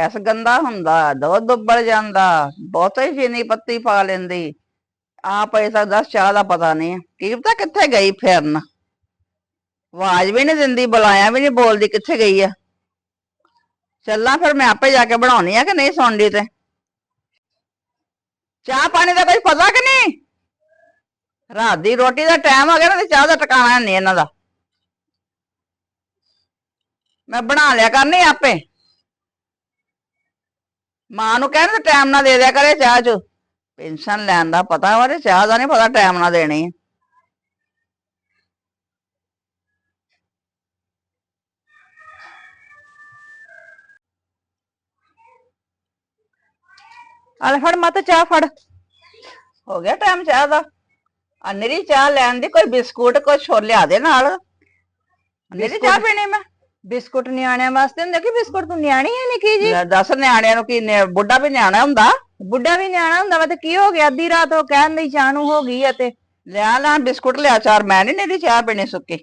S ਗੰਦਾ ਹੁੰਦਾ, ਦੁੱਧ ਉੱਬਲ ਜਾਂਦਾ, ਬਹੁਤੇ ਚੀਨੀ ਪੱਤੀ ਪਾ ਲੈਂਦੀ। ਆ ਪੈਸਾ ਦੱਸ ਚਾਹ ਦਾ ਪਤਾ ਨਹੀਂ ਕੀ ਪਤਾ ਕਿੱਥੇ ਗਈ ਫਿਰਨ? ਆਵਾਜ਼ ਵੀ ਨਹੀਂ ਦਿੰਦੀ, ਬੁਲਾਇਆ ਵੀ ਨਹੀਂ, ਬੋਲਦੀ ਕਿੱਥੇ ਗਈ ਆ? ਚੱਲਾਂ ਫਿਰ ਮੈਂ ਆਪੇ ਜਾ ਕੇ ਬਣਾਉਣੀ ਆ ਕਿ ਨਹੀਂ ਸੁਣਦੀ ਤੇ? ਚਾਹ ਪਾਣੀ ਦਾ ਕੋਈ ਪਤਾ ਕਿ ਨਹੀਂ? ਰਾਤ ਦੀ ਰੋਟੀ ਦਾ ਟਾਈਮ ਹੋ ਗਿਆ ਨਾ ਤੇ ਚਾਹ ਦਾ ਟਿਕਾਣਾ ਨਹੀਂ ਇਹਨਾਂ ਦਾ। ਮੈਂ ਬਣਾ ਲਿਆ ਕਰਨੀ ਆਪੇ। ਮਾਂ ਨੂੰ ਕਹਿਣ ਤੇ ਟਾਈਮ ਨਾਲ ਦੇ ਦਿਆ ਕਰੇ ਚਾਹ ਚ। ਪੈਨਸ਼ਨ ਲੈਣ ਦਾ ਪਤਾ ਵਾ ਤੇ ਚਾਹ ਦਾ ਨਹੀਂ ਪਤਾ ਟਾਈਮ ਨਾਲ ਦੇਣੀ ਹੈ ਆ ਲੈ ਫੜ ਮਾਤਾ ਚਾਹ ਫੜ। ਹੋ ਗਿਆ ਟਾਈਮ ਚਾਹ ਦਾ। ਅਨਰੀ ਚਾਹ ਲੈਣ ਦੀ ਕੋਈ ਬਿਸਕੁਟ ਕੋਈ ਛੋਲੇ ਲਿਆ ਦੇ ਨਾਲ। ਅਨਰੀ ਚਾਹ? ਪੀਣੀ ਮੈਂ? ਬਿਸਕੁਟ ਨਿਆਣਿਆਂ ਵਾਸਤੇ ਹੁੰਦੇ ਕਿ ਬਿਸਕੁਟ ਤੂੰ ਨਿਆਣੀ ਹੈ ਨਿੱਕੀ ਜੀ? ਲੈ ਦੱਸ ਨਿਆਣਿਆਂ ਨੂੰ ਕੀ ਨਿ- ਬੁੱਢਾ ਵੀ ਨਿਆਣਾ ਹੁੰਦਾ? ਬੁੱਢਾ ਵੀ ਨਿਆਣਾ ਹੁੰਦਾ ਵਾ ਤੇ ਕੀ ਹੋ ਗਿਆ? ਅੱਧੀ ਰਾਤ ਉਹ ਕਹਿਣ ਦੀ ਚਾਹ ਨੂੰ ਹੋ ਗਈ ਆ ਤੇ ਲਿਆ ਲੈ ਬਿਸਕੁਟ ਲਿਆ ਚਾਰ ਮੈਂ ਨਹੀਂ ਨੇਰੀ ਚਾਹ ਪੀਣੀ ਸੁੱਕੀ।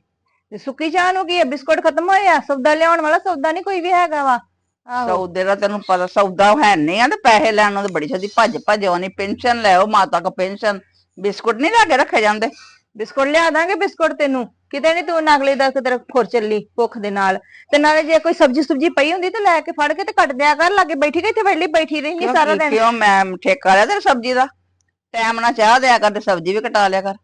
ਤੇ ਸੁੱਕੀ ਚਾਹ ਨੂੰ ਕੀ ਹੈ? ਬਿਸਕੁਟ ਖਤਮ ਹੋਇਆ ਸੌਦਾ ਲਿਆਉਣ ਵਾਲਾ ਸੌਦਾ ਨਹੀਂ ਕੋਈ ਵੀ ਹੈਗਾ ਵਾ? ਆਹੋ। ਸੌਦੇ ਦਾ ਤੈਨੂੰ ਪਤਾ ਸੌਦਾ ਹੈ ਨਹੀਂ ਆ ਤੇ ਪੈਸੇ ਲੈਣ ਨੂੰ ਤੇ ਬੜੀ ਛੇਤੀ ਭੱਜ ਭੱਜ ਆਉਣੀ ਪੈਨਸ਼ਨ ਲੈ ਆਓ ਮਾਤਾ ਕੋ ਪੈਨਸ਼ਨ। ਬਿਸਕੁਟ ਨਹੀਂ ਲੈ ਕੇ ਰੱਖੇ ਜਾਂਦੇ? ਬਿਸਕੁਟ ਲਿਆ ਦਾਂਗੇ ਬਿਸਕੁਟ ਤੈਨੂੰ। ਕਿਤੇ ਨਹੀਂ ਤੂੰ ਨਗਲੇ ਦਾ ਕਿਤੇ ਖੁਰ ਚੱਲੀ ਭੁੱਖ ਦੇ ਨਾਲ। ਤੇ ਨਾਲੇ ਜੇ ਕੋਈ ਸਬਜੀ ਸੁਬਜੀ ਪਈ ਹੁੰਦੀ ਤੇ ਲੈ ਕੇ ਫੜ ਕੇ ਤੇ ਕੱਟ ਦਿਆ ਕਰ ਲਾਗੇ ਬੈਠੀ ਤੇ ਵੇਲੀ ਬੈਠੀ ਰਹਿੰਦੀ ਸਾਰਾ ਕੀ- ਦਿਨ। ਕਿਉਂ ਮੈਂ ਠੇਕਾ ਲਿਆ ਤੇ ਸਬਜ਼ੀ ਦਾ? ਟਾਈਮ ਨਾਲ ਚਾਹ ਦਿਆ ਕਰ ਤੇ ਸਬਜ਼ੀ ਵੀ ਕਟਾ ਲਿਆ ਕਰ।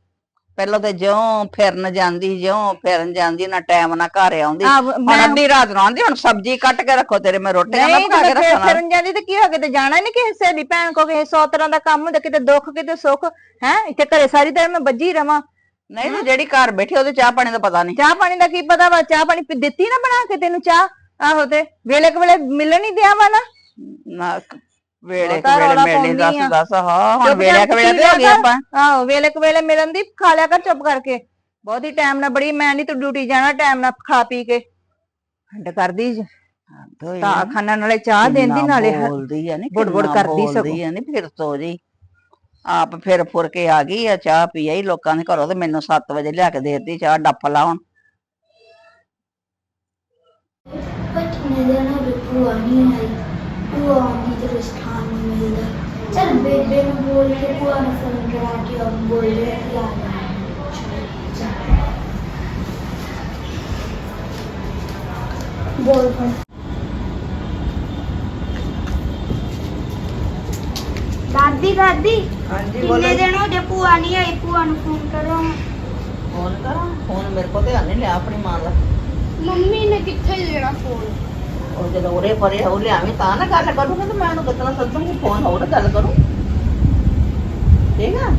ਪਹਿਲਾਂ ਤੇ ਜਿਉਂ ਫਿਰਨ ਜਾਂਦੀ ਜਿਉਂ ਫਿਰਨ ਜਾਂਦੀ ਨਾ ਟਾਈਮ ਨਾਲ ਘਰ ਆਉਂਦੀ। ਹੁਣ ਅੱਧੀ ਰਾਤ ਨੂੰ ਆਉਂਦੀ ਹੁਣ ਸਬਜ਼ੀ ਕੱਟ ਕੇ ਰੱਖੋ ਤੇਰੇ ਮੈਂ ਰੋਟੀਆਂ ਨਾ ਪਕਾ ਕੇ ਰੱਖਣਾ। ਫਿਰਨ ਜਾਂਦੀ ਤੇ ਕੀ ਹੋ ਗਿਆ ਤੇ ਜਾਣਾ ਨਹੀਂ ਕਿਸੇ ਸਹੇਲੀ ਭੈਣ ਕੋ ਕਿਸੇ ਸੌ ਤਰ੍ਹਾਂ ਦਾ ਕੰਮ ਹੁੰਦਾ ਕਿਤੇ ਦੁੱਖ ਕਿਤੇ ਸੁੱਖ। ਹੈ ਇੱਥੇ ਘਰੇ ਸਾਰੀ ਦਿਨ ਮੈਂ ਬੱਜੀ ਰਵਾਂ। ਨਹੀਂ ਤੇ ਜਿਹੜੀ ਘਰ ਬੈਠੀ ਉਹਦੇ ਚਾਹ ਪਾਣੀ ਦਾ ਪਤਾ ਨਹੀਂ। ਚਾਹ ਪਾਣੀ ਦਾ ਕੀ ਪਤਾ ਵਾ? ਚਾਹ ਪਾਣੀ ਪੀ- ਦਿੱਤੀ ਨਾ ਬਣਾ ਕੇ ਤੈਨੂੰ ਚਾਹ? ਆਹੋ ਤੇ ਵੇਲੇ ਕੁ ਵੇਲੇ ਮਿਲਣ ਹੀ ਦਿਆ ਵਾ ਨਾ। ਨਾ ਵੇਲੇ ਬਹੁਤਾ ਰੌਲਾ ਮਿਲਣੀ ਦੱਸ ਪਾਉਂਦੀ ਆ। ਦੱਸ ਹਾਂ ਹੁਣ ਚੁੱਪ ਪੀ ਤੇ ਹੋ ਗਏ ਲਿਆ ਕਰ। ਆਪਾਂ। ਆਹੋ ਵੇਲੇ ਕੁ ਵੇਲੇ ਮਿਲਣ ਦੀ ਖਾ ਲਿਆ ਕਰ ਚੁੱਪ ਕਰਕੇ। ਬਹੁਤੀ ਟਾਈਮ ਨਾਲ ਬੜੀ ਮੈਂ ਨਹੀਂ ਤੂੰ ਡਿਊਟੀ ਜਾਣਾ ਟਾਈਮ ਨਾਲ ਖਾ ਪੀ ਕੇ। ਹੱਡ ਕਰਦੀ ਜ- ਤਾਂ ਖਾਣਾ ਨਾਲੇ ਚਾਹ ਦੇਂਦੀ ਨਾਲੇ ਹ- ਬੋਲਦੀ ਆ ਕਰਦੀ ਸਗੋਂ। ਆ ਨਹੀਂ ਫਿਰ ਸੋ ਜੀ ਆਪ ਫਿਰ ਫੁਰ ਕੇ ਆ ਗਈ ਆ, ਚਾਹ ਪੀ ਆਈ ਲੋਕਾਂ ਦੇ ਘਰੋਂ ਤੇ ਮੈਨੂੰ 7 ਵਜੇ ਲਿਆ ਕੇ ਦੇਤੀ ਚਾਹ, ਡੱਫ ਲਾ ਹੁਣ ਬਟ ਮੇਰੇ ਨਾਲ ਵੀ ਭੂਆ ਨਹੀਂ ਆਈ? ਭੂਆ ਆਉਂਦੀ ਤੇ ਰਸਥਾਨ ਨੂੰ ਮਿਲਦਾ। ਚਲ ਬੇਬੇ ਨੂੰ ਬੋਲ ਕੇ ਭੂਆ ਨੂੰ ਫੋਨ ਕਰਾ ਕੇ ਉਹ ਬੋਲ ਰਿਹਾ ਕਿ ਆ ਬੋਲ ਫੜ ਦਾਦੀ ਦਾਦੀ। ਹਾਂਜੀ ਕਿੰਨੇ ਦਿਨ ਹੋ ਗਏ ਭੂਆ ਨਹੀਂ ਆਈ? ਭੂਆ ਨੂੰ ਫੋਨ ਕਰੋ। ਫੋਨ ਕਰਾਂ? ਫੋਨ ਮੇਰੇ ਕੋਲ ਧਿਆਨ ਨਹੀਂ ਲਿਆ ਆਪਣੀ ਮਾਂ ਦਾ। ਮੰਮੀ ਨੇ ਕਿੱਥੇ ਦੇਣਾ ਫੋਨ ਉਹ ਜਦੋਂ ਉਰੇ ਪਰੇ ਹੋ ਲਿਆਵੀਂ ਤਾਂ ਨਾ ਗੱਲ ਕਰੂੰਗਾ ਤੇ ਮੈਂ ਉਹਨੂੰ ਕਿਤਨਾ ਸੱਦੂੰਗੀ ਫੋਨ ਹੋਰ ਗੱਲ ਕਰੂੰ। ਠੀਕ ਆ?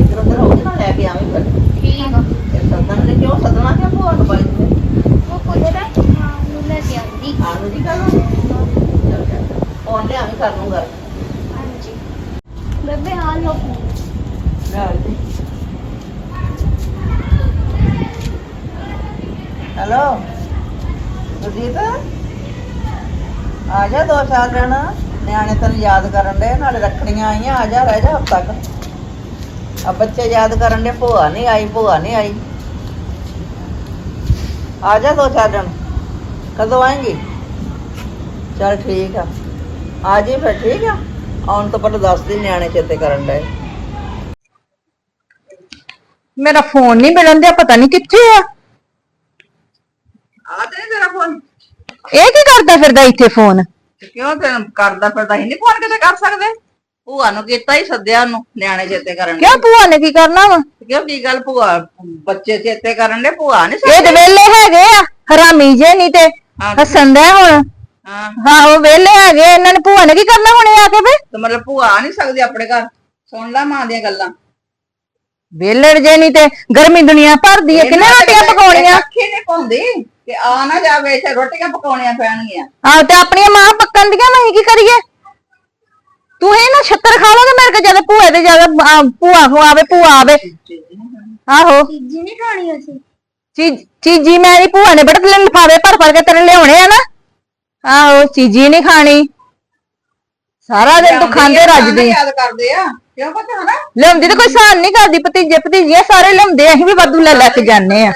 ਇਧਰ ਉਧਰ ਹੋ ਨਾ ਲੈ ਕੇ ਆਵੀਂ ਫਿਰ। ਠੀਕ ਆ। ਇਹ ਸੱਦਣ ਦੇ ਕਿਉਂ ਸੱਦਣਾ ਕਿਉਂ ਫੋਨ ਬਾਈ ਉਹ ਪੁੱਛਦਾ ਹਾਂ ਨੂੰ ਲੈ ਕੇ ਆਉਂਦੀ। ਆਨੂੰ ਦੀ ਗੱਲ ਫੋਨ ਲਿਆਵੀਂ ਕਰ ਲੂੰਗਾ ਬੇਬੇ ਹਾਲ ਲੋ ਹੈਲੋ ਗੁਰਜੀਤ? ਆ ਜਾ ਦੋ ਚਾਰ ਦਿਨ। ਨਿਆਣੇ ਤੈਨੂੰ ਯਾਦ ਕਰਨ ਦੇ ਨਾਲੇ ਰੱਖੜੀਆਂ ਆਈਆਂ, ਆ ਜਾ, ਰਹਿ ਜਾ ਹਫਤਾ ਤੱਕ ਆ ਬੱਚੇ ਯਾਦ ਕਰਨ ਦੇ ਭੂਆ ਨਹੀਂ ਆਈ, ਭੂਆ ਨਹੀਂ ਆਈ। ਆ ਜਾ ਦੋ ਚਾਰ ਦਿਨ। ਕਦੋਂ ਆਏਂਗੀ? ਚਲ ਠੀਕ ਆ। ਆ ਜੀ ਫਿਰ, ਠੀਕ ਆ? ਆਉਣ ਤੋਂ ਪਹਿਲਾਂ ਦੱਸ ਦੀ ਨਿਆਣੇ ਚੇਤੇ ਕਰਨ ਦੇ ਮੇਰਾ ਫੋਨ ਨਹੀਂ ਮਿਲਣ ਦਿਆ ਪਤਾ ਨਹੀਂ ਕਿੱਥੇ ਆ। ਆ ਤੇ ਤੇਰਾ ਫੋਨ। ਇਹ ਕੀ ਕਰਦਾ ਫਿਰਦਾ ਇੱਥੇ ਫੋਨ? ਕਿਉਂ ਤੇ ਕਰਦਾ ਫਿਰਦਾ ਹੀ ਨਹੀਂ ਫੋਨ ਕਿਤੇ ਕਰ ਸਕਦੇ? ਭੂਆ ਨੂੰ ਕੀਤਾ ਹੀ ਸੱਦਿਆ ਨੂੰ ਨਿਆਣੇ ਚੇਤੇ ਕਰਨ ਕਿਉਂ ਭੂਆ ਨੇ ਕੀ ਕਰਨਾ ਵਾ? ਕਿਉਂ ਕੀ ਗੱਲ ਭੂਆ? ਬੱਚੇ ਚੇਤੇ ਕਰਨ ਦੇ ਭੂਆ ਨਹੀਂ ਇਹ ਤੇ ਵੇਲੇ ਹੈਗੇ ਆ ਹਰਾਮੀ ਜੇ ਨਹੀਂ ਤੇ। ਹੱਸਣ ਦਾ ਹੁਣ। ਹਾਂ। ਹਾਂ ਉਹ ਵੇਲੇ ਹੈਗੇ ਇਹਨਾਂ ਨੇ ਭੂਆ ਨੇ ਕੀ ਕਰਨਾ ਹੁਣੇ ਆ ਕੇ ਵੇ ਤੇ ਮਤਲਬ ਭੂਆ ਆ ਨਹੀਂ ਸਕਦੀ ਆਪਣੇ ਘਰ। ਸੁਣ ਲੈ ਮਾਂ ਦੀਆਂ ਗੱਲਾਂ। ਵੇਲੜ ਜੇ ਨਹੀਂ ਤੇ ਗਰਮੀ ਦੁਨੀਆ ਭਰਦੀ ਹੈ ਕਿੰਨੇ ਰੋਟੀਆਂ ਪਕਾਉਣੀਆਂ? ਅੱਖੀ ਨਹੀਂ ਪਾਉਂਦੀ ਕਿ ਆ ਨਾ ਜਾਵੇ ਇੱਥੇ ਰੋਟੀਆਂ ਪਕਾਉਣੀਆਂ ਪੈਣਗੀਆਂ। ਆਹ ਤੇ ਆਪਣੀਆਂ ਮਾਂ ਪੱਕਣ ਦੀਆਂ ਮੈਂ ਕੀ ਕਰੀਏ? ਤੂੰ ਇਹ ਨਾ ਛੱਤਰ ਖਾ ਲੋਗੇ ਮੇਰੇ ਕੋਲ ਜਦ ਭੂਆ ਦੇ ਜਦ ਆ, ਭੂਆ ਕੋ ਆਵੇ ਭੂਆ ਆਵੇ। ਆਹੋ। ਚੀਜ਼ੀ ਨਹੀਂ ਖਾਣੀ ਅਸੀਂ ਚੀਜ਼ ਚੀਜੀ ਮੇਰੀ ਭੂਆ ਨੇ ਬੜੇ ਲਿਫਾਵੇ ਭਰ ਭਰ ਕੇ ਤੇਰੇ ਲਿਆਉਣੇ ਆ ਨਾ। ਆਹੋ ਚੀਜੀ ਨਹੀਂ ਖਾਣੀ। ਸਾਰਾ ਦਿਨ ਤੂੰ ਖਾਂਦੇ ਰੱਜਦੀ। ਯਾਦ ਕਰਦੇ ਆ? ਕਿਉਂ ਪਤਾ ਹਨਾ? ਲਿਆਉਂਦੀ ਤੇ ਕੋਈ ਸਾਨ ਨਹੀਂ ਕਰਦੀ ਭਤੀਜੇ ਭਤੀਜੀਆਂ ਸਾਰੇ ਲਿਆਉਂਦੇ ਅਸੀਂ ਵੀ ਵਾਧੂ ਲੈ ਲੈ ਕੇ ਜਾਂਦੇ ਆ।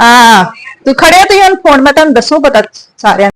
ਹਾਂ। ਤੂੰ ਖੜੇ ਤੁਸੀਂ ਹੁਣ ਫੋਨ ਮੈਂ ਤੁਹਾਨੂੰ ਦੱਸੂ ਪਤਾ ਸਾਰਿਆਂ